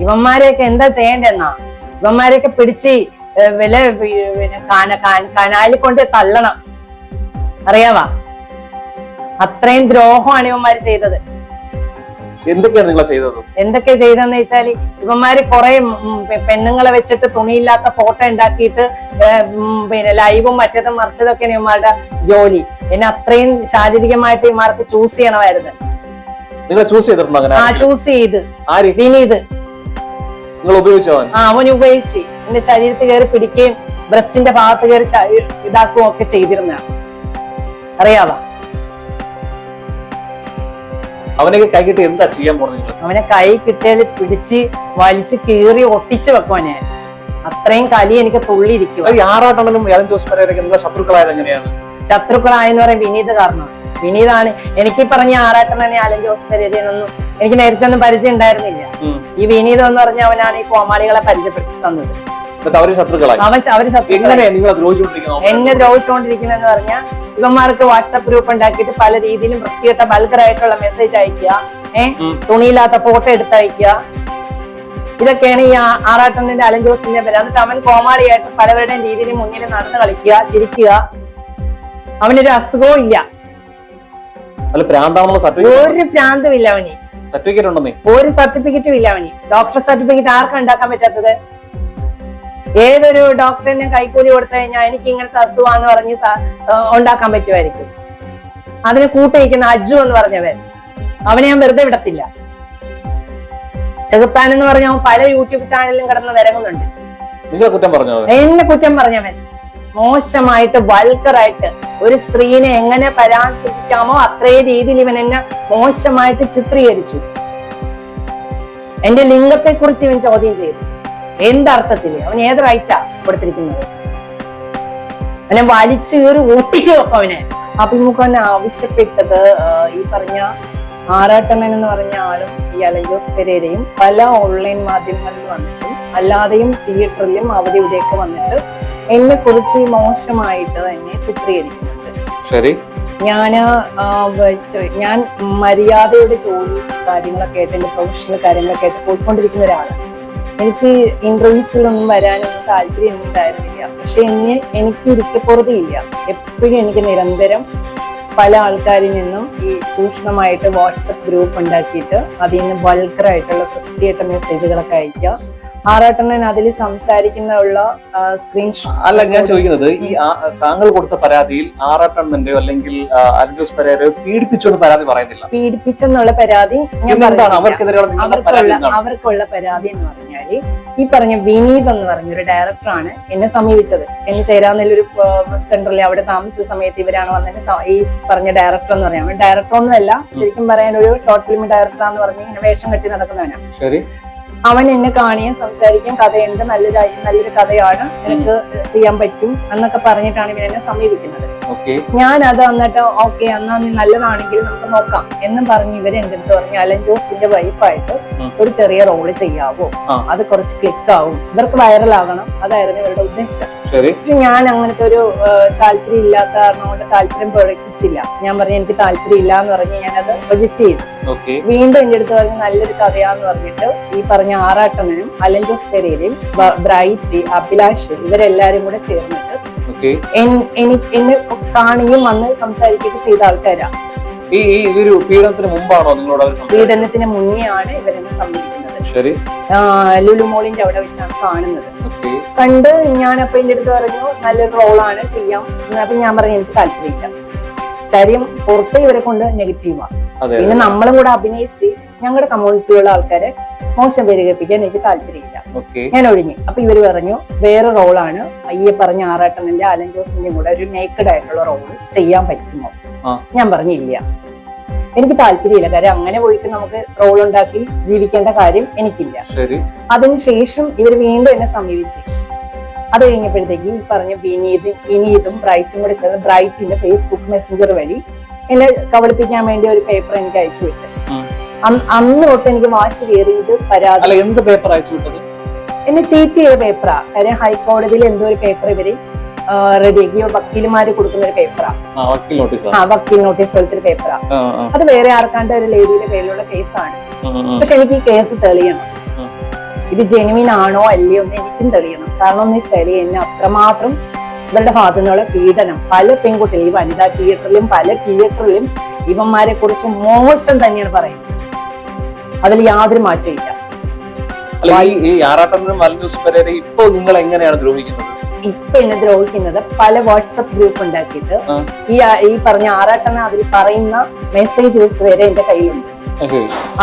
ഇവന്മാരെയൊക്കെ എന്താ ചെയ്യേണ്ടെന്നാ ഇവന്മാരെയൊക്കെ പിടിച്ച് വില കനാലിൽ കൊണ്ട് തള്ളണം. അറിയാവാ? അത്രയും ദ്രോഹമാണ് ഇവന്മാര് ചെയ്തത്. എന്തൊക്കെയാണ് നിങ്ങൾ ചെയ്തത്? എന്തൊക്കെ ചെയ്തെന്ന് വെച്ചാൽ ഇവന്മാര് കുറെ പെണ്ണുങ്ങളെ വെച്ചിട്ട് തുണിയില്ലാത്ത ഫോട്ടോ ഉണ്ടാക്കിയിട്ട് പിന്നെ ലൈവും മറ്റതും മറിച്ചതൊക്കെയാണ് ഇവന്മാരുടെ ജോലി. എന്നെ അത്രയും ശാരീരികമായിട്ട് ഇവന്മാർക്ക് ചൂസ് ചെയ്യണമായിരുന്നു. നിങ്ങൾ ചൂസ് ചെയ്തിട്ടുണ്ടോ ആ ചൂസ് ചെയ്ത്. വിനീത്. നിങ്ങൾ ഉപയോഗിച്ചോ ആ അവൻ ഉപയോഗിച്ച് എന്റെ ശരീരത്തിൽ കയറി പിടിക്കുകയും ബ്രസ്റ്റിന്റെ ഭാഗത്ത് കയറി ഇതാക്കുകയും ഒക്കെ ചെയ്തിരുന്ന അറിയാവാ? അവനൊക്കെ കൈകിട്ട് എന്താ ചെയ്യാൻ പോകുന്നത് അവനെ കൈ കിട്ടിയാൽ പിടിച്ച് വലിച്ച് കീറി ഒട്ടിച്ച് വെക്കുവാനെ അത്രയും കലി എനിക്ക് തുള്ളിയിരിക്കും ആറാട്ടണനും ഏലൻ ജോസ് പെരേരൊക്കെ നിങ്ങൾ ശത്രുക്കളായത് എങ്ങനെയാണ്? ശത്രുക്കളായെന്ന് പറയും വിനീത് കാരണം വിനീതാണ് എനിക്ക് പറഞ്ഞ ആറാട്ടണനെ അലൻ ജോസ് പെരേരയൊന്നും എനിക്ക് നേരത്തെ ഒന്നും പരിചയം ഉണ്ടായിരുന്നില്ല. ഈ വിനീതം എന്ന് പറഞ്ഞ അവനാണ് ഈ കോമാളികളെ പരിചയപ്പെടുത്തി തന്നത് അവർ ശത്രുക്കളായി. അവർ ശത്രുക്കളായി. എന്നെ ദ്രോഹിച്ചുകൊണ്ടിരിക്കുന്നെന്ന് പറഞ്ഞാൽ ഇവന്മാർക്ക് വാട്സാപ്പ് ഗ്രൂപ്പ് ഉണ്ടാക്കിയിട്ട് പല രീതിയിലും വൃത്തികെട്ട ബൾഗറായിട്ടുള്ള മെസ്സേജ് അയക്കുക ഏഹ്. തുണിയില്ലാത്ത ഫോട്ടോ എടുത്ത് അയക്കുക ഇതൊക്കെയാണ് ഈ ആറാട്ടന്നിന്റെ ആറാട്ടന്റെ അലൻ ജോസിന്റെ പേര്. എന്നിട്ട് അവൻ കോമാളിയായിട്ട് പലവരുടെയും രീതിയിൽ മുന്നിൽ നടന്ന് കളിക്കുക ചിരിക്കുക. അവനൊരു അസുഖവും ഇല്ല. ഒരു പ്രാന്തവും ഇല്ല അവന്. സർട്ടിഫിക്കറ്റ് ഉണ്ടെന്നേ. ഒരു സർട്ടിഫിക്കറ്റും ഇല്ല അവന്. ഡോക്ടർ സർട്ടിഫിക്കറ്റ് ആർക്കും ഉണ്ടാക്കാൻ പറ്റാത്തത്? ഏതൊരു ഡോക്ടറിനെ കൈക്കൂലി കൊടുത്തു കഴിഞ്ഞാൽ എനിക്ക് ഇങ്ങനത്തെ അസുഖാന്ന് പറഞ്ഞ് ഉണ്ടാക്കാൻ പറ്റുമായിരിക്കും. അതിന് കൂട്ടയിക്കുന്ന അജു എന്ന് പറഞ്ഞവൻ. അവനെ ഞാൻ വെറുതെ വിടത്തില്ല. ചെകുത്താൻ എന്ന് പറഞ്ഞ അവൻ പല യൂട്യൂബ് ചാനലിലും കിടന്ന് നിരങ്ങുന്നുണ്ട്. എന്നെ കുറ്റം പറഞ്ഞവൻ. മോശമായിട്ട് വൾക്കറായിട്ട് ഒരു സ്ത്രീനെ എങ്ങനെ പരാമർശിക്കാമോ അത്രേ രീതിയിൽ ഇവൻ എന്നെ മോശമായിട്ട് ചിത്രീകരിച്ചു. എന്റെ ലിംഗത്തെ കുറിച്ച് ഇവൻ ചോദ്യം ചെയ്തു. എന്തർത്ഥത്തിൽ അവൻ ഏത് റൈറ്റാ കൊടുത്തിരിക്കുന്നത്? അവനെ വലിച്ചു കയറി ഒട്ടിച്ചു വെക്കും അവനെ. അഭിമുഖൻ ആവശ്യപ്പെട്ടത് ഈ പറഞ്ഞ ആറാട്ടണ്ണൻ എന്ന് പറഞ്ഞ ആളും ഈ അലഞ്ചോസ് പെരേരയും പല ഓൺലൈൻ മാധ്യമങ്ങളിൽ വന്നിട്ടും അല്ലാതെയും തിയേറ്ററിലും അവിടെ ഇവിടെയൊക്കെ വന്നിട്ട് എന്നെ കുറിച്ച് മോശമായിട്ട് തന്നെ ചിത്രീകരിക്കുന്നുണ്ട്. ശരി. ഞാൻ ഞാൻ മര്യാദയുടെ ജോലി കാര്യങ്ങളൊക്കെ ആയിട്ട് എന്റെ പ്രൊഫഷണൽ കാര്യങ്ങളൊക്കെ ആയിട്ട് പോയിക്കൊണ്ടിരിക്കുന്ന ഒരാളാണ്. എനിക്ക് ഇന്റർവ്യൂസിലൊന്നും വരാനൊന്നും താല്പര്യമൊന്നും ഉണ്ടായിരുന്നില്ല. പക്ഷെ എന്നെ എനിക്ക് ഇരിക്കപ്പുറതിയില്ല എപ്പോഴും എനിക്ക് നിരന്തരം പല ആൾക്കാരിൽ നിന്നും ഈ ചൂഷണമായിട്ട് വാട്സപ്പ് ഗ്രൂപ്പ് ഉണ്ടാക്കിയിട്ട് അതിൽ നിന്ന് വൾക്കറായിട്ടുള്ള വൃത്തിയായിട്ട മെസ്സേജുകളൊക്കെ അയക്കുക ആറാട്ടണ്ണൻ അതിൽ സംസാരിക്കുന്ന ഉള്ള സ്ക്രീൻഷോട്ട് അല്ല ഞാൻ ചോദിക്കുന്നത് ഈ താങ്കൾ കൊടുത്ത പരാതിയിൽ ആറാട്ടണ്ണന്റെയോ അല്ലെങ്കിൽ അലൻ ജോസ് പെരേരയോ പീഡിപ്പിച്ചു പരാതി പറയുന്നില്ല. പീഡിപ്പിച്ചെന്നുള്ള പരാതി ഞാൻ അവർക്കുള്ള അവർക്കുള്ള പരാതി എന്ന് പറഞ്ഞാൽ ഈ പറഞ്ഞ വിനീത് എന്ന് പറഞ്ഞ ഒരു ഡയറക്ടറാണ് എന്നെ സമീപിച്ചത്. എന്നെ ചേരാന്നൊരു സെന്ററിൽ അവിടെ താമസിച്ച സമയത്ത് ഇവരാണ് വന്നതിന് ഈ പറഞ്ഞ ഡയറക്ടർ എന്ന് പറയാം. ഡയറക്ടർ ഒന്നുമല്ല ശരിക്കും പറയാൻ ഒരു ഷോർട്ട് ഫിലിം ഡയറക്ടർ എന്ന് പറഞ്ഞ് ഇങ്ങനെ വേഷം കെട്ടി നടക്കുന്നവനാണ്. ശരി. അവൻ എന്നെ കാണുകയും സംസാരിക്കുകയും കഥയുണ്ട്. നല്ലൊരു നല്ലൊരു കഥയാണ്. എനിക്ക് ചെയ്യാൻ പറ്റും എന്നൊക്കെ പറഞ്ഞിട്ടാണ് ഇവൻ എന്നെ സമീപിക്കുന്നത്. ഞാൻ അത് എന്നിട്ട് ഓക്കെ എന്നാ നീ നല്ലതാണെങ്കിൽ നമുക്ക് നോക്കാം എന്നും പറഞ്ഞ് ഇവർ എന്റെ അടുത്ത് പറഞ്ഞു അലൻ ജോസിന്റെ വൈഫായിട്ട് ഒരു ചെറിയ റോൾ ചെയ്യാവോ? അത് കുറച്ച് ക്ലിക്ക് ആവും. ഇവർക്ക് വൈറൽ വൈറലാകണം അതായിരുന്നു ഇവരുടെ ഉദ്ദേശം. പക്ഷെ ഞാൻ അങ്ങനത്തെ ഒരു താല്പര്യം ഇല്ലാത്ത കാരണം കൊണ്ട് താല്പര്യം പ്രകടിപ്പിച്ചില്ല. ഞാൻ പറഞ്ഞു എനിക്ക് താല്പര്യം ഇല്ല എന്ന് പറഞ്ഞ് ഞാനത് പ്രൊജക്ട് ചെയ്തു. വീണ്ടും എന്റെ അടുത്ത് പറഞ്ഞ് നല്ലൊരു കഥയാന്ന് പറഞ്ഞിട്ട് ഈ പറഞ്ഞ ആറാട്ടണ്ണനും അലൻ ജോസ് പെരേരയും ബ്രൈറ്റ് അഭിലാഷ് ഇവരെല്ലാരും കൂടെ ചേർന്നിട്ട് എന്നെ കാണുകയും വന്ന് സംസാരിക്കുകയൊക്കെ ചെയ്ത ആൾക്കാരാ. ഈ ഒരു പീഡനത്തിന് മുമ്പാണോ നിങ്ങളോട് അവർ പീഡനത്തിന് മുന്നേ ആണ് ഇവരെന്നെ സമീപിക്കുന്നത്. ശരി. ലുലുമോളിന്റെ അവിടെ വെച്ചാണ് കാണുന്നത്. കണ്ട് ഞാൻ അപ്പൊ എന്റെ അടുത്ത് പറഞ്ഞു നല്ലൊരു റോളാണ് ചെയ്യാം. അപ്പൊ ഞാൻ പറഞ്ഞു എനിക്ക് താല്പര്യമില്ല. കാര്യം പുറത്ത് ഇവരെ കൊണ്ട് നെഗറ്റീവാണ് പിന്നെ നമ്മളും കൂടെ അഭിനയിച്ച് ഞങ്ങളുടെ കമ്മ്യൂണിറ്റിയുള്ള ആൾക്കാരെ മോശം പേര് കേൾപ്പിക്കാൻ എനിക്ക് താല്പര്യമില്ല. ഞാൻ ഒഴിഞ്ഞു. അപ്പൊ ഇവർ പറഞ്ഞു വേറെ റോളാണ് ഈ പറഞ്ഞ ആറാട്ടണന്റെ അലൻ ജോസിന്റെയും കൂടെ ഒരു നേക്കഡ് ആയിട്ടുള്ള റോൾ ചെയ്യാൻ പറ്റുമോ. ഞാൻ പറഞ്ഞില്ല. എനിക്ക് താല്പര്യമില്ല. കാര്യം അങ്ങനെ പോയിട്ട് നമുക്ക് റോൾ ഉണ്ടാക്കി ജീവിക്കേണ്ട കാര്യം എനിക്കില്ല. അതിനുശേഷം ഇവർ വീണ്ടും എന്നെ സമീപിച്ചു. അത് കഴിഞ്ഞപ്പോഴത്തേക്ക് ഈ പറഞ്ഞ വിനീത് വിനീതും ബ്രൈറ്റും കൂടെ ചേർന്ന് ബ്രൈറ്റിന്റെ ഫേസ്ബുക്ക് മെസ്സഞ്ചർ വഴി എന്നെ കബളിപ്പിക്കാൻ വേണ്ടി ഒരു പേപ്പർ എനിക്ക് അയച്ചു വിട്ടു. അന്ന് തൊട്ട് എനിക്ക് വാശി കയറിയത് പരാതി. എന്ത് പേപ്പർ അയച്ചു വിട്ടത് എന്നെ ചീറ്റ് ചെയ്ത പേപ്പറാ കാര്യം ഹൈക്കോടതിയിൽ എന്തോ ഒരു പേപ്പർ ഇവർ റെഡിയാക്കി വക്കീലുമാര് കൊടുക്കുന്ന ഒരു പേപ്പറാ ആ. വക്കീൽ നോട്ടീസാ പോലത്തെ ഒരു പേപ്പറാ അത് വേറെ ആർക്കാണ്ട് ഒരു ലേഡിയുടെ പേരിലുള്ള കേസാണ്. പക്ഷെ എനിക്ക് ഈ കേസ് തെളിയണം. ഇത് ജെനുവിൻ ആണോ അല്ലയോ എന്ന് എനിക്കും തെളിയണം. കാരണം എന്ന് വെച്ചാൽ എന്നെ അത്രമാത്രം ഇവരുടെ ഭാഗത്തു നിന്നുള്ള പീഡനം. പല പെൺകുട്ടികളും ഈ വനിതാ തിയേറ്ററിലും പല തിയേറ്ററിലും ഇവന്മാരെ കുറിച്ച് മോശം തന്നെയാണ് പറയുന്നത്. അതിൽ യാതൊരു മാറ്റമില്ല ഇല്ല. ഈ ആറാട്ടനും പെരേരെ ഇപ്പൊ നിങ്ങൾ എങ്ങനെയാണ് ദ്രോഹിക്കുന്നത്? ഇപ്പൊ എന്നെ ദ്രോഹിക്കുന്നത് പല വാട്സപ്പ് ഗ്രൂപ്പ് ഉണ്ടാക്കിയിട്ട് ഈ ഈ പറഞ്ഞ ആറാട്ടണ്ണ അതിൽ പറയുന്ന മെസ്സേജസ് വരെ എന്റെ കയ്യിലുണ്ട്.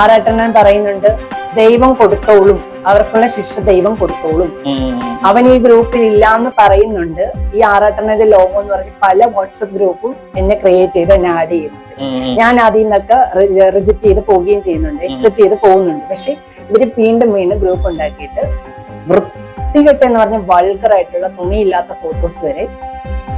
ആറാട്ടണ്ണൻ പറയുന്നുണ്ട് ദൈവം കൊടുത്തോളും അവർക്കുള്ള ശിഷ്യ ദൈവം കൊടുത്തോളും. അവൻ ഈ ഗ്രൂപ്പിൽ ഇല്ല എന്ന് പറയുന്നുണ്ട്. ഈ ആറാട്ടണ്ണന്റെ ലോകം എന്ന് പറഞ്ഞ് പല വാട്സപ്പ് ഗ്രൂപ്പും എന്നെ ക്രിയേറ്റ് ചെയ്ത് എന്നെ ആഡ് ചെയ്യുന്നുണ്ട്. ഞാൻ അതിൽ നിന്നൊക്കെ റിജക്ട് ചെയ്ത് പോവുകയും ചെയ്യുന്നുണ്ട്. എക്സിറ്റ് ചെയ്ത് പോകുന്നുണ്ട്. പക്ഷെ ഇവർ വീണ്ടും വീണ്ടും ഗ്രൂപ്പ് ഉണ്ടാക്കിയിട്ട് വൃത്തികെട്ട് എന്ന് പറഞ്ഞ വൾഗറായിട്ടുള്ള തുണിയില്ലാത്ത ഫോട്ടോസ് വരെ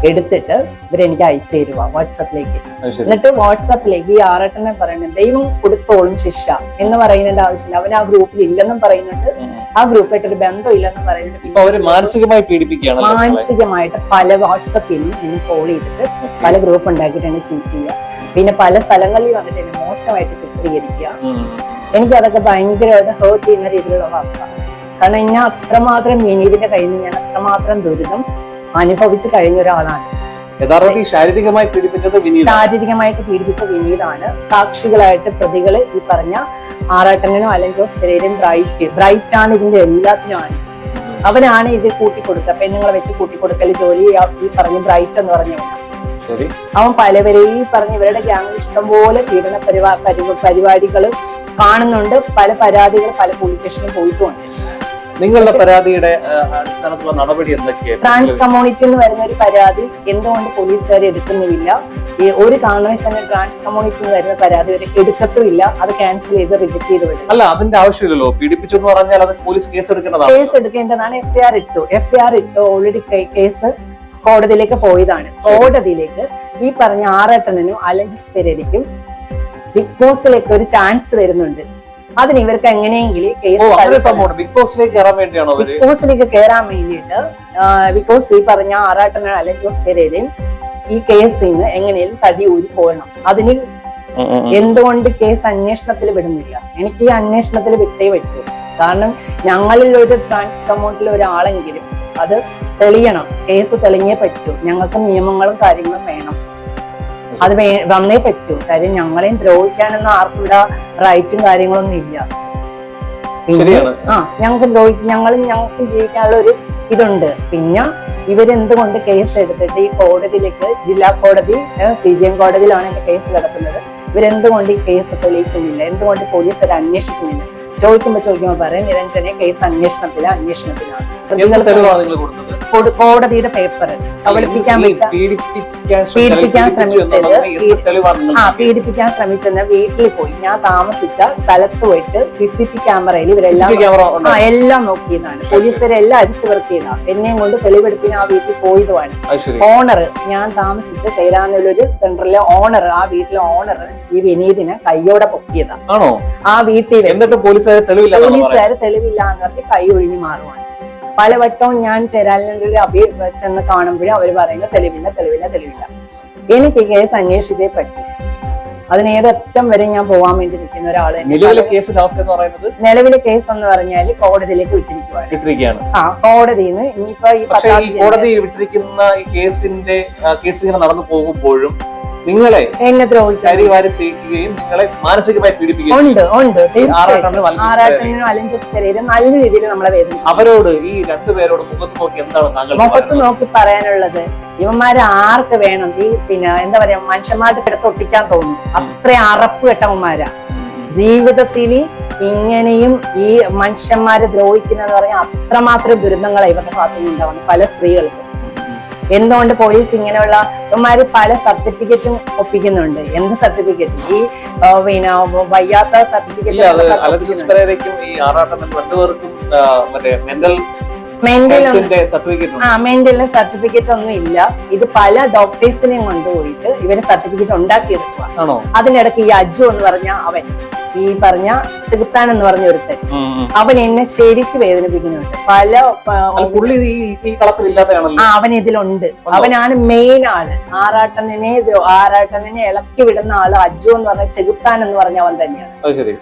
എടുത്തിട്ട് ഇവരെനിക്ക് അയച്ചു തരുക വാട്സപ്പിലേക്ക്. എന്നിട്ട് വാട്സപ്പിലേക്ക് ഈ ആറട്ടനെ പറയുന്നത് ദൈവം കൊടുത്തോളും ശിക്ഷ എന്ന് പറയുന്നതിന്റെ ആവശ്യമില്ല. അവൻ ആ ഗ്രൂപ്പിൽ ഇല്ലെന്നും പറയുന്നുണ്ട്. ആ ഗ്രൂപ്പായിട്ട് ഒരു ബന്ധം ഇല്ലെന്നും പറയുന്നുണ്ട്. മാനസികമായി പീഡിപ്പിക്കുകയാണ് മാനസികമായിട്ട് പല വാട്സപ്പിൽ നിന്നും കോൾ ചെയ്തിട്ട് പല ഗ്രൂപ്പ് ഉണ്ടാക്കിയിട്ടാണ് ചീറ്റ് ചെയ്യുക പിന്നെ പല സ്ഥലങ്ങളിൽ വന്നിട്ട് എന്നെ മോശമായിട്ട് ചിത്രീകരിക്കുക. എനിക്ക് അതൊക്കെ ഭയങ്കരമായിട്ട് ഹേർട്ട് ചെയ്യുന്ന രീതിയിലുള്ള വാർത്ത. കാരണം എന്നെ അത്രമാത്രം മിനീതിന്റെ കയ്യിൽ നിന്ന് ഞാൻ അത്രമാത്രം ദുരിതം അനുഭവിച്ചു കഴിഞ്ഞ ഒരാളാണ്. യഥാർത്ഥത്തിൽ ശാരീരികമായി പീഡിപ്പിച്ചത് വിനീത ശാരീരികമായിട്ട് പീഡിപ്പിച്ച വിനീതാണ്. സാക്ഷികളായിട്ട് പ്രതികൾ ഈ പറഞ്ഞ ആറാട്ടനും അലഞ്ചോസ് ജോസ് പെരേരും ബ്രൈറ്റ് ബ്രൈറ്റ് ആണ് ഇതിന്റെ എല്ലാത്തിനും അവനാണ് ഇത് കൂട്ടിക്കൊടുക്കുക. പെണ്ണുങ്ങളെ വെച്ച് കൂട്ടിക്കൊടുക്കൽ ജോലി ഈ പറഞ്ഞ ബ്രൈറ്റ് എന്ന് പറഞ്ഞു അവൻ പലവരെയും ഈ പറഞ്ഞ ഇവരുടെ ഗ്യാങ്ങിൽ ഇഷ്ടംപോലെ പീഡന പരിപാ പരിപാടികൾ കാണുന്നുണ്ട്. പല പരാതികൾ പല പോലീസ് സ്റ്റേഷനിൽ പോയിട്ടുമുണ്ട് നിങ്ങളുടെ പരാതിയുടെ അടിസ്ഥാനത്തിലുള്ള നടപടി ട്രാൻസ് എന്തൊക്കെയായിരുന്നു കമ്മ്യൂണിറ്റി എന്ന് വരുന്ന ഒരു പരാതി എന്തുകൊണ്ട് പോലീസുകാർ എടുക്കുന്നുമില്ല? ഒരു കാരണവശാലും ട്രാൻസ് കമ്മ്യൂണിറ്റി എന്ന് വരുന്ന പരാതി വരെ എടുക്കത്തുമില്ല അത് ക്യാൻസൽ ചെയ്ത് റിജക്ട് ചെയ്ത് വിടും. അല്ല അതിന്റെ ആവശ്യമില്ലല്ലോ. പീഡിപ്പിച്ചു എന്ന് പറഞ്ഞാൽ അത് പോലീസ് കേസ് എടുക്കേണ്ടതാണ്. കേസ് എടുക്കേണ്ടതാണ് എഫ്ഐആർ ഇട്ടു. എഫ്ഐആർ ഇട്ടു. ഓൾറെഡി കേസ് കോടതിയിലേക്ക് പോയതാണ്. കോടതിയിലേക്ക് ഈ പറഞ്ഞ ആറേട്ടനും അലഞ്ചസ് പെരേരിക്കും ബിഗ് ബോസിലേക്ക് ഒരു ചാൻസ് വരുന്നുണ്ട്. അതിന് ഇവർക്ക് എങ്ങനെയെങ്കിലും ബിഗ് ബോസിലേക്ക് കയറാൻ വേണ്ടിയാണോ ബിഗ് ബോസിലേക്ക് കയറാൻ വേണ്ടിയിട്ട് ബിക്കോസ് ഈ പറഞ്ഞ ആറാട്ടനും അലഞ്ചോസ് പെരേരയും ഈ കേസിൽ നിന്ന് എങ്ങനെയും തടി ഊരി പോകണം അതിന് എന്തുകൊണ്ട് കേസ് അന്വേഷണത്തിൽ വിടുന്നില്ല? എനിക്ക് ഈ അന്വേഷണത്തിൽ വിട്ടേ പറ്റൂ. കാരണം ഞങ്ങളിൽ ഒരു ട്രാൻസ് കമ്മ്യൂണിറ്റിയിൽ ഒരാളെങ്കിലും അത് തെളിയണം. കേസ് തെളിഞ്ഞേ പറ്റൂ. ഞങ്ങൾക്ക് നിയമങ്ങളും കാര്യങ്ങളും വേണം. അത് വന്നേ പറ്റൂ. കാര്യം ഞങ്ങളെയും ദ്രോഹിക്കാനൊന്നും ആർക്കും ഇവിടെ റൈറ്റും കാര്യങ്ങളൊന്നും ഇല്ല. ആ ഞങ്ങൾക്ക് ദ്രോഹിക്കും ഞങ്ങളും ഞങ്ങൾക്കും ജീവിക്കാനുള്ള ഒരു ഇതുണ്ട്. പിന്നെ ഇവരെന്തുകൊണ്ട് കേസ് എടുത്തിട്ട് ഈ കോടതിയിലേക്ക് ജില്ലാ കോടതി സി ജി എം കോടതിയിലാണ് എന്റെ കേസ് കിടക്കുന്നത് ഇവരെന്തുകൊണ്ട് ഈ കേസ് തെളിയിക്കുന്നില്ല? എന്തുകൊണ്ട് പോലീസ് അത് അന്വേഷിക്കുന്നില്ല? ചോദിക്കുമ്പോ ചോദിക്കുമ്പോൾ പറയാം നിരഞ്ജനെ കേസ് അന്വേഷണത്തില അന്വേഷണത്തിലാണ്. കോടതിയുടെ പേപ്പർ കബളിപ്പിക്കാൻ പീഡിപ്പിക്കാൻ ശ്രമിച്ചത് ആ പീഡിപ്പിക്കാൻ ശ്രമിച്ചെന്ന വീട്ടിൽ പോയി. ഞാൻ താമസിച്ച സ്ഥലത്ത് പോയിട്ട് സി സി ടി ക്യാമറയിൽ ഇവരെല്ലാം ആ എല്ലാം നോക്കിയതാണ്. പോലീസുകാരെല്ലാം അരിച്ചു പെറുക്കിയതാ എന്നെയും കൊണ്ട് തെളിവെടുപ്പിന് ആ വീട്ടിൽ പോയതുമാണ്. ഓണർ ഞാൻ താമസിച്ച ചേരാനല്ലൊരു സെന്ററിലെ ഓണർ ആ വീട്ടിലെ ഓണർ ഈ വിനീതിനെ കയ്യോടെ പൊക്കിയതാണ് ആ വീട്ടിൽ പോലീസുകാർ തെളിവില്ല എന്ന് പറഞ്ഞ് കൈ ഒഴിഞ്ഞു മാറുവാണ്. പലവട്ടവും ഞാൻ ചേരാലിനൊരു അഭി ചെന്ന് കാണുമ്പോഴും അവർ പറയുന്നത് തെളിവില്ല തെളിവില്ല തെളിവില്ല. എനിക്ക് ഈ കേസ് അന്വേഷിച്ചേ പറ്റും അതിന് ഏതറ്റം വരെ ഞാൻ പോകാൻ വേണ്ടി നിൽക്കുന്ന ഒരാൾ നിലവിലെ കേസ് എന്ന് പറയുന്നത്? നിലവിലെ കേസ് എന്ന് പറഞ്ഞാൽ കോടതിയിലേക്ക് വിട്ടിരിക്കുകയാണ്. ആ കോടതിന്ന് നിന്ന് ഇനിയിപ്പോ ഈ ഈ കോടതി വിട്ടിരിക്കുന്ന ഈ കേസിന്റെ കേസ് ഇങ്ങനെ നടന്നു പോകുമ്പോഴും നിങ്ങളെ എന്നെ ദ്രോഹിക്കാൻ കരിവാരി തേക്കുകയും നിങ്ങളെ മാനസികമായി പീഡിപ്പിക്കുകയും ഉണ്ട് ഉണ്ട് ആറാട്ടനും. പെരേരും നല്ല രീതിയിൽ നമ്മളെ വേദന അവരോട് ഈ രണ്ടുപേരോട് മുഖത്ത് നോക്കി എന്താണ് താങ്കൾ മുഖത്ത്? നോക്കി പറയാനുള്ളത് ഇവന്മാരെ ആർക്ക് വേണം? ഈ പിന്നെ എന്താ പറയാ മനുഷ്യന്മാരുടെ കിടത്ത് ഒട്ടിക്കാൻ തോന്നും. അത്ര അറപ്പ് കെട്ടവന്മാരാ. ജീവിതത്തിൽ ഇങ്ങനെയും ഈ മനുഷ്യന്മാരെ ദ്രോഹിക്കുന്നതെന്ന് പറഞ്ഞാൽ അത്രമാത്രം ദുരന്തങ്ങളാണ് ഇവരുടെ ഭാഗത്തുനിന്നുണ്ടാവുന്നത് പല സ്ത്രീകൾക്കും. എന്തുകൊണ്ട് പോലീസ് ഇങ്ങനെയുള്ള ഇവന്മാര് പല സർട്ടിഫിക്കറ്റും ഒപ്പിക്കുന്നുണ്ട്? എന്ത് സർട്ടിഫിക്കറ്റ് ഈ പിന്നെ വയ്യാത്ത സർട്ടിഫിക്കറ്റ് ഈ രണ്ടുപേർക്കും മറ്റേ മെന്റൽ ആ മെന്റലിന് സർട്ടിഫിക്കറ്റ് ഒന്നും ഇല്ല. ഇത് പല ഡോക്ടേഴ്സിനെയും കൊണ്ടുപോയിട്ട് ഇവർ സർട്ടിഫിക്കറ്റ് ഉണ്ടാക്കിയെടുക്കുക അതിനിടയ്ക്ക് ഈ അജു എന്ന് പറഞ്ഞ അവൻ ഈ പറഞ്ഞ ചെകുത്താൻ എന്ന് പറഞ്ഞ ഒരുത്തൻ. അവൻ എന്നെ ശരിക്ക് വേദനിപ്പിക്കുന്നുണ്ട്. പല ആ അവൻ ഇതിലുണ്ട്. അവനാണ് മെയിൻ ആൾ. ആറാട്ടനെ ആറാട്ടനെ ഇളക്കി വിടുന്ന ആൾ അജു എന്ന് പറഞ്ഞ ചെകുത്താൻ എന്ന് പറഞ്ഞ അവൻ തന്നെയാണ്.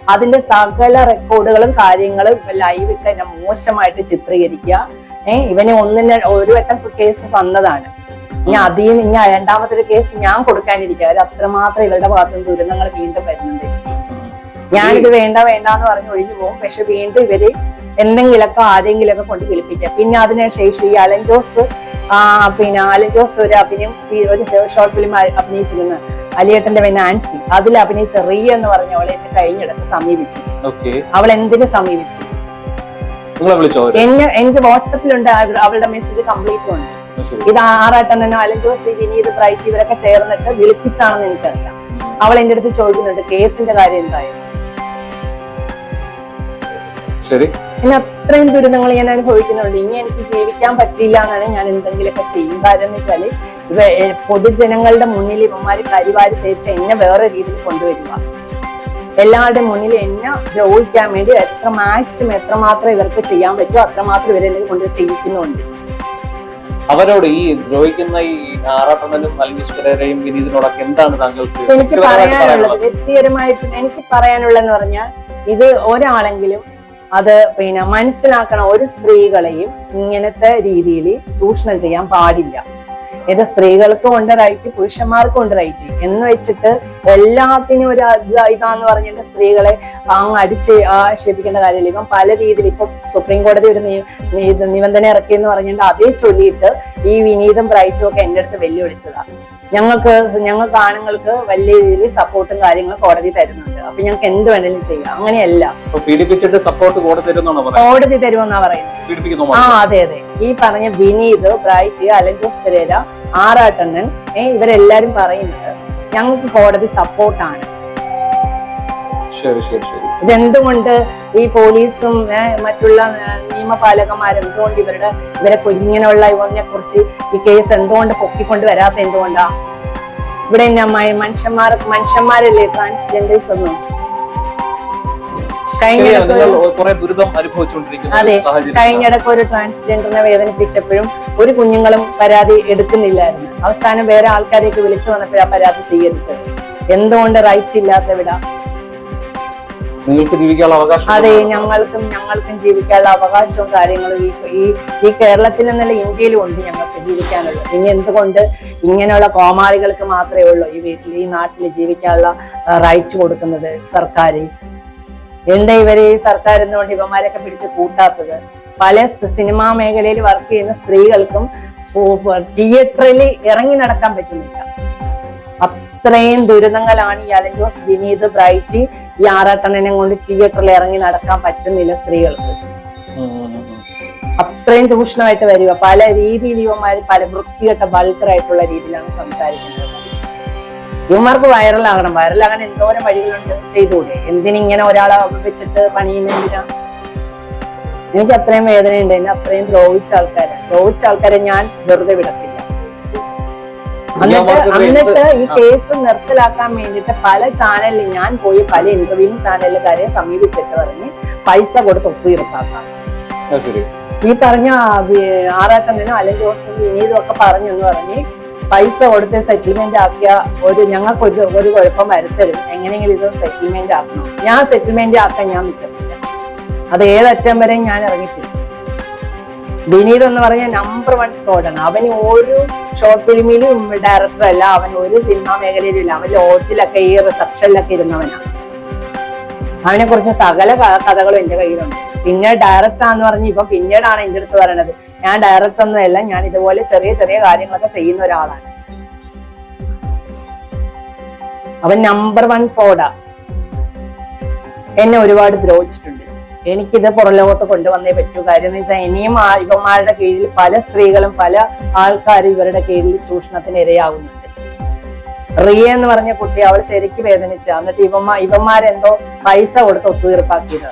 അതിന്റെ സകല റെക്കോർഡുകളും കാര്യങ്ങളും ലൈവിൽ തന്നെ മോശമായിട്ട് ചിത്രീകരിക്കുക. ഏഹ് ഇവന് ഒന്നിന് ഒരു വട്ടം കേസ് വന്നതാണ്. ഇനി അതിൽ നിന്ന് ഇനി രണ്ടാമത്തെ ഒരു കേസ് ഞാൻ കൊടുക്കാനിരിക്കുക. അത് അത്രമാത്രം ഇവരുടെ ഭാഗത്തുനിന്ന് ദുരന്തങ്ങൾ വീണ്ടും വരുന്നുണ്ട്. ഞാനിത് വേണ്ട വേണ്ട എന്ന് പറഞ്ഞ് ഒഴിഞ്ഞു പോകും. പക്ഷെ വീണ്ടും ഇവർ എന്തെങ്കിലുമൊക്കെ ആരെങ്കിലുമൊക്കെ കൊണ്ട് വിളിപ്പിക്കാം പിന്നെ അതിനുശേഷം ഈ അലൻ ജോസ് ആ പിന്നെ അലൻ ജോസ് ഒരു അഭിനയം ഒരു ഷോർട്ട് ഫിലിം അഭിനയിച്ചിരുന്നു അലിയേട്ടന്റെ പിന്നെ ആൻസി. അതിൽ അഭിനയിച്ച റീ എന്ന് പറഞ്ഞ അവളെ എന്നെ കഴിഞ്ഞിടത്ത് സമീപിച്ചു. അവൾ എന്തിനു സമീപിച്ചു? എന്നെ എനിക്ക് വാട്സപ്പിലുണ്ട് അവ- അവളുടെ മെസ്സേജ് കംപ്ലീറ്റ് ഉണ്ട്. ഇത് ആറാട്ടെണ്ണനോ അലൻ ജോസ് വിനീത് ബ്രൈറ്റ് ഇവരൊക്കെ ചേർന്നിട്ട് വിളിപ്പിച്ചാണെന്ന് എനിക്കറിയാം. അവൾ എന്റെ അടുത്ത് ചോദിക്കുന്നുണ്ട് കേസിന്റെ കാര്യം എന്തായാലും ശരി. ഇനി അത്രയും ദുരിതങ്ങൾ ഞാൻ അനുഭവിക്കുന്നുണ്ട്. ഇനി എനിക്ക് ജീവിക്കാൻ പറ്റില്ല എന്നാണ് ഞാൻ എന്തെങ്കിലുമൊക്കെ ചെയ്യും കാര്യം എന്ന് വെച്ചാൽ ഇവ പൊതുജനങ്ങളുടെ മുന്നിൽ ഇവന്മാര് കരിവാരി തേച്ച് എന്നെ വേറെ രീതിയിൽ കൊണ്ടുവരിക. എല്ലാവരുടെ മുന്നിൽ എന്നെ ദ്രോഹിക്കാൻ വേണ്ടി എത്ര മാക്സിമം എത്രമാത്രം ഇവർക്ക് ചെയ്യാൻ പറ്റുമോ അത്രമാത്രം ഇവരെ കൊണ്ട് ചെയ്യിക്കുന്നുണ്ട്. അവരോട് ഈ ദ്രോഹിക്കുന്ന ഈ ആറാട്ടണ്ണനും വിനീതിനോടൊക്കെ എന്താണ് താങ്കൾക്ക് എനിക്ക് പറയാനുള്ളത്? വ്യക്തിപരമായിട്ട് എനിക്ക് പറയാനുള്ളതെന്ന് പറഞ്ഞാൽ ഇത് ഒരാളെങ്കിലും അത് പിന്നെ മനസ്സിലാക്കണ ഒരു സ്ത്രീകളെയും ഇങ്ങനത്തെ രീതിയിൽ ചൂഷണം ചെയ്യാൻ പാടില്ല. ഇത് സ്ത്രീകൾക്കും ഉണ്ട് റൈറ്റ് പുരുഷന്മാർക്കും ഉണ്ട് റൈറ്റ് എന്ന് വെച്ചിട്ട് എല്ലാത്തിനും ഒരു ഇത് ഇതാന്ന് പറഞ്ഞിട്ട് സ്ത്രീകളെ അങ്ങ് അടിച്ച് ആക്ഷേപിക്കേണ്ട കാര്യമില്ല. ഇപ്പം പല രീതിയിൽ ഇപ്പൊ സുപ്രീം കോടതി ഒരു നിബന്ധന ഇറക്കി എന്ന് പറഞ്ഞിട്ട് അതേ ചൊല്ലിയിട്ട് ഈ വിനീതും ബ്രൈറ്റും ഒക്കെ എന്റെ അടുത്ത് വെല്ലുവിളിച്ചതാ. ഞങ്ങൾക്ക് ഞങ്ങൾക്ക് ആണുങ്ങൾക്ക് വലിയ രീതിയിൽ സപ്പോർട്ടും കാര്യങ്ങളും കോടതി തരുന്നുണ്ട്. അപ്പൊ ഞങ്ങൾക്ക് എന്ത് വേണേലും ചെയ്യാം. അങ്ങനെയല്ല. പീഡിപ്പിച്ചിട്ട് സപ്പോർട്ട് തരുമെന്നാണോ കോടതി തരുമെന്നാ പറയുന്നത്. ആ അതെ അതെ. ഈ പറഞ്ഞ വിനീത് ബ്രൈറ്റ് അലഞ്ചോസ് പെരേര ആറാട്ടണ്ണൻ ഏ ഇവരെല്ലാരും പറയുന്നത് ഞങ്ങൾക്ക് കോടതി സപ്പോർട്ടാണ്. ഇതെന്തുകൊണ്ട് ഈ പോലീസും മറ്റുള്ള നിയമപാലകന്മാരും നിയമപാലകന്മാർ എന്തുകൊണ്ട് ഇവരുടെ ഇവരെ ഇങ്ങനെയുള്ള ഇവനെ കുറിച്ച് ഈ കേസ് എന്തുകൊണ്ട് പൊക്കിക്കൊണ്ട് വരാത്ത എന്തുകൊണ്ടാ? ഇവിടെ മനുഷ്യന്മാർ മനുഷ്യന്മാരല്ലേ ട്രാൻസ്ജെൻഡേഴ്സ് ഒന്നും? അതെ, കഴിഞ്ഞിടക്ക് ഒരു ട്രാൻസ്ജെൻഡറിനെ വേദനിപ്പിച്ചപ്പോഴും ഒരു കുഞ്ഞുങ്ങളും പരാതി എടുക്കുന്നില്ലായിരുന്നു. അവസാനം വേറെ ആൾക്കാരെയൊക്കെ വിളിച്ചു വന്നപ്പോഴാണ് പരാതി സ്വീകരിച്ചത്. എന്തുകൊണ്ട് റൈറ്റ് ഇല്ലാത്തവിട നിങ്ങൾക്ക് ജീവിക്കാനുള്ള അവകാശം അതെ ഞങ്ങൾക്കും ഞങ്ങൾക്കും ജീവിക്കാനുള്ള അവകാശവും കാര്യങ്ങളും ഈ ഈ ഈ കേരളത്തിൽ നിന്നല്ല ഇന്ത്യയിലും ഉണ്ട് ഞങ്ങൾക്ക് ജീവിക്കാനുള്ളത്. ഇനി എന്തുകൊണ്ട് ഇങ്ങനെയുള്ള കോമാളികൾക്ക് മാത്രമേ ഉള്ളൂ ഈ വീട്ടിൽ ഈ നാട്ടിൽ ജീവിക്കാനുള്ള റൈറ്റ് കൊടുക്കുന്നത് സർക്കാർ എന്താ ഇവർ ഈ സർക്കാർ എന്തുകൊണ്ട് ഇവന്മാരൊക്കെ പിടിച്ച് കൂട്ടാത്തത്? പല സിനിമാ മേഖലയിൽ വർക്ക് ചെയ്യുന്ന സ്ത്രീകൾക്കും തിയേറ്ററിൽ ഇറങ്ങി നടക്കാൻ പറ്റുന്നില്ല. അത്രയും ദുരിതങ്ങളാണ് ഈ അലഞ്ചോസ് വിനീത് ബ്രൈറ്റ് ഈ ആറാട്ടണ്ണനെ കൊണ്ട് തിയേറ്ററിൽ ഇറങ്ങി നടക്കാൻ പറ്റുന്നില്ല സ്ത്രീകൾക്ക്. അത്രയും ചൂഷണമായിട്ട് വരിക. പല രീതിയിൽ ഇവന്മാർ പല വൃത്തികെട്ട ബൾക്കറായിട്ടുള്ള രീതിയിലാണ് സംസാരിക്കുന്നത്. ഇവന്മാർക്ക് വൈറലാകണം വൈറലാകാൻ എന്തോരം വഴികളുണ്ട് ചെയ്തുകൂടെ? എന്തിനിങ്ങനെ ഒരാളെ വെച്ചിട്ട് പണിയുന്നെന്തിനാ എനിക്ക് അത്രയും വേദനയുണ്ട്. എന്നെ അത്രയും ദ്രോഹിച്ച ആൾക്കാരെ. ദ്രോഹിച്ച ആൾക്കാരെ ഞാൻ വെറുതെ വിടത്തില്ല. എന്നിട്ട് ഈ. കേസ് നിർത്തലാക്കാൻ വേണ്ടിയിട്ട് പല ചാനലിൽ ഞാൻ പോയി പല ഇന്റർവ്യൂ ചാനലുകാരെ സമീപിച്ചിട്ട് പറഞ്ഞ് പൈസ കൊടുത്ത് ഒപ്പുയർപ്പാക്കാം. ഈ പറഞ്ഞ ആറാട്ടനും അല്ലെങ്കിൽ ദിവസം വിനീതും ഒക്കെ പറഞ്ഞെന്ന് പറഞ്ഞ് പൈസ കൊടുത്ത് സെറ്റിൽമെന്റ് ആക്കിയ ഒരു ഞങ്ങൾക്ക് ഒരു ഒരു കുഴപ്പം വരുത്തരുത്. എങ്ങനെയെങ്കിലും ഇത് സെറ്റിൽമെന്റ് ആക്കണം. ഞാൻ സെറ്റിൽമെന്റ് ആക്കാൻ ഞാൻ നിൽക്കത്തില്ല. അത് ഏതറ്റം വരെ ഞാൻ ഇറങ്ങിപ്പോയി വിനീത് എന്ന് പറഞ്ഞ നമ്പർ വൺ ഫ്രോഡാണ് അവന് ഒരു ഷോർട്ട് ഫിലിമിലും ഡയറക്ടർ അല്ല. അവൻ ഒരു സിനിമാ മേഖലയിലും ഇല്ല. അവൻ ലോഡ്ജിലൊക്കെ ഈ റിസപ്ഷനിലൊക്കെ ഇരുന്നവനാണ് അവനെ കുറിച്ച് സകല കഥകളും എന്റെ കയ്യിലുണ്ട്. പിന്നെ ഡയറക്റ്റ് ആന്ന് പറഞ്ഞ് ഇപ്പൊ പിന്നീടാണ് എന്റെ അടുത്ത് പറയണത്. ഞാൻ ഡയറക്റ്റ് ഒന്നുമല്ല ഞാൻ ഇതുപോലെ ചെറിയ ചെറിയ കാര്യങ്ങളൊക്കെ ചെയ്യുന്ന ഒരാളാണ്. അവൻ നമ്പർ വൺ ഫോഡ എന്നെ ഒരുപാട് ദ്രോഹിച്ചിട്ടുണ്ട്. എനിക്കിത് പുറലോകത്ത് കൊണ്ടുവന്നേ പറ്റൂ. കാര്യം എന്ന് വെച്ചാൽ ഇനിയും ഇവന്മാരുടെ കീഴിൽ പല സ്ത്രീകളും പല ആൾക്കാരും ഇവരുടെ കീഴിൽ ചൂഷണത്തിന് ഇരയാകുന്നുണ്ട് റിയ എന്ന് പറഞ്ഞ കുട്ടി അവൾ ശരിക്ക് വേദനിച്ച. എന്നിട്ട് ഇവന്മാ ഇവന്മാരെന്തോ പൈസ കൊടുത്ത് ഒത്തുതീർപ്പാക്കിയത്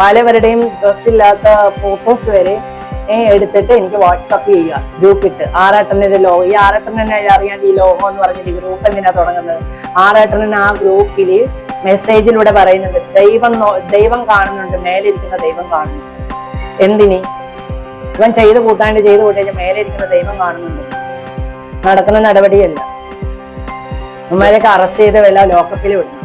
പലവരുടെയും ഡ്രസ് ഇല്ലാത്ത ഫോട്ടോസ് വരെ എടുത്തിട്ട് എനിക്ക് വാട്സപ്പ് ചെയ്യുക. ഗ്രൂപ്പ് ഇട്ട്. ആറാട്ടന്റെ ലോ ഈ ആറാട്ടനെ അറിയാണ്ട് ഈ ലോഗോ എന്ന് പറഞ്ഞിട്ട് ഗ്രൂപ്പ് എന്തിനാ തുടങ്ങുന്നത്? ആറാട്ടനെ ആ ഗ്രൂപ്പിൽ മെസ്സേജിലൂടെ പറയുന്നുണ്ട് ദൈവം ദൈവം കാണുന്നുണ്ട് മേലിരിക്കുന്ന ദൈവം കാണുന്നുണ്ട്. എന്തിനി? ഇവൻ ചെയ്ത് കൂട്ടാണ്ട് ചെയ്ത് മേലെ മേലിരിക്കുന്ന ദൈവം കാണുന്നുണ്ട്. നടക്കുന്ന നടപടിയല്ല. ഉമ്മമാരെയൊക്കെ അറസ്റ്റ് ചെയ്ത് ലോക്കപ്പിൽ വിടണം.